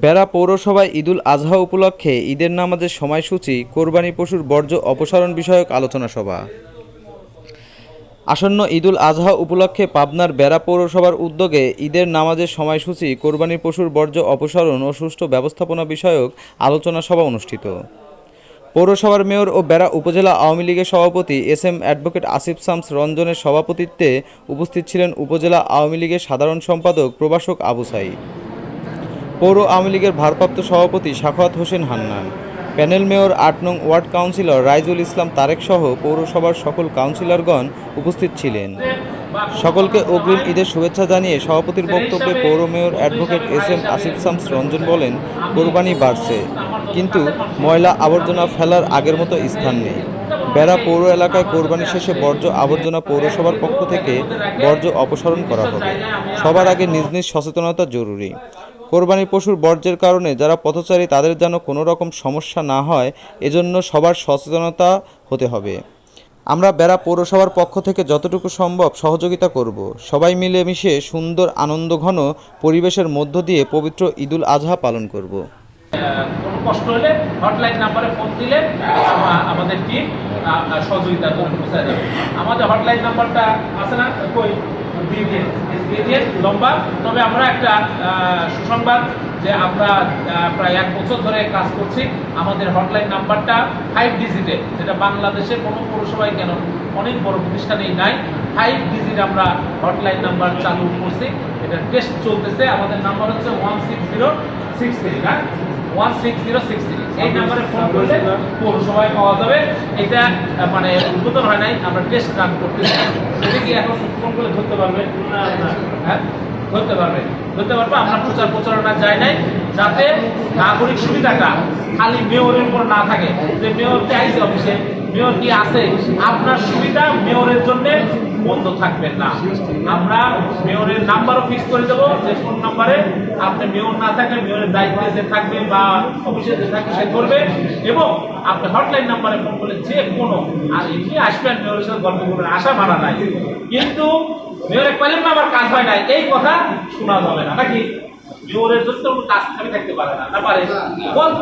বেড়া পৌরসভায় ঈদুল আজহা উপলক্ষে ঈদের নামাজের সময়সূচি, কোরবানি পশুর বর্জ্য অপসারণ বিষয়ক আলোচনা সভা। আসন্ন ঈদুল আজহা উপলক্ষে পাবনার বেড়া পৌরসভার উদ্যোগে ঈদের নামাজের সময়সূচি, কোরবানি পশুর বর্জ্য অপসারণ ও সুষ্ঠু ব্যবস্থাপনা বিষয়ক আলোচনা সভা অনুষ্ঠিত। পৌরসভার মেয়র ও বেড়া উপজেলা আওয়ামী লীগের সভাপতি S M advocate Asif Shams রঞ্জনের সভাপতিত্বে উপস্থিত ছিলেন উপজেলা আওয়ামী লীগের সাধারণ সম্পাদক প্রভাষক আবু সাইদ পৌর আওয়ামী লীগের ভারপ্রাপ্ত সভাপতি সাখাত হোসেন হান্নান, প্যানেল মেয়র আট নং ওয়ার্ড কাউন্সিলর রাইজুল ইসলাম তারেক সহ পৌরসভার সকল কাউন্সিলরগণ উপস্থিত ছিলেন। সকলকে অগ্রিম ঈদের শুভেচ্ছা জানিয়ে সভাপতির বক্তব্যে পৌর mayor advocate S M Asif Shams Ranjan বলেন, কোরবানি বাড়ছে, কিন্তু ময়লা আবর্জনা ফেলার আগের মতো স্থান নেই। বেড়া পৌর এলাকায় কোরবানি শেষে বর্জ্য আবর্জনা পৌরসভার পক্ষ থেকে বর্জ্য অপসারণ করা হবে। সবার আগে নিজ নিজ সচেতনতা জরুরি। কোরবানি পশুর বর্জ্যের কারণে যারা পথচারী, তাদের যেন কোনো রকম সমস্যা না হয়, এজন্য সবার সচেতনতা হতে হবে। আমরা বেড়া পৌরসভার পক্ষ থেকে যতটুকু সম্ভব সহযোগিতা করব। সবাই মিলে মিশে সুন্দর আনন্দঘন পরিবেশের মধ্য দিয়ে পবিত্র ঈদুল আজহা পালন করব। কোনো কষ্ট হলে হটলাইন নাম্বারে ফোন দিলে আমাদের টিম সহযোগিতা আমাদের হটলাইন নাম্বারটা আছে না? কই? দিয়ে দিয়ে লম্বা। তবে আমরা একটা সুসংবাদ যে আমরা প্রায় এক বছর ধরে কাজ করছি। আমাদের হটলাইন নাম্বারটা ফাইভ ডিজিটে যেটা বাংলাদেশে কোনো পৌরসভায় কেন অনেক বড় প্রতিষ্ঠানেই নাই। ফাইভ ডিজিট আমরা হটলাইন নাম্বার চালু করছি। এটা টেস্ট চলতেছে। আমাদের নাম্বার হচ্ছে one six zero six three না one six zero six three এই নাম্বারে ফোন করলে পৌরসভায় পাওয়া যাবে। এটা মানে উদ্বোধন হয় নাই আমরা টেস্ট রান করতে এটা কি এখন ফোন করলে ধরতে পারবে? হ্যাঁ? ধরতে পারবে। ধরতে পারবে আমরা প্রচার প্রচারণা যায় নাই। যাতে নাগরিক সুবিধাটা খালি মেয়রের উপর না থাকে। যে মেয়র চাইছে অফিসে, মেয়র কি আছে, আপনার সুবিধা মেয়রের জন্য বন্ধ থাকবেন না। আমরা মেয়রের নাম্বারও ফিক্স করে দেবো, যে ফোন নাম্বারে আপনি মেয়র না থাকলে মেয়রের দায়িত্বে যে থাকবে বা অফিসে যে থাকবে সে করবে। এবং আপনি হটলাইন নাম্বারে ফোন করলে যে কোনো, আর এমনি আসবেন মেয়রের সাথে গল্প করবেন, আশা মানা নাই। কিন্তু মেয়রের পেলেন না আমার কাজ হয় নাই, এই কথা শোনা যাবে না, নাকি? মেয়রের জন্য কাজ থাকতে পারে না। না পারে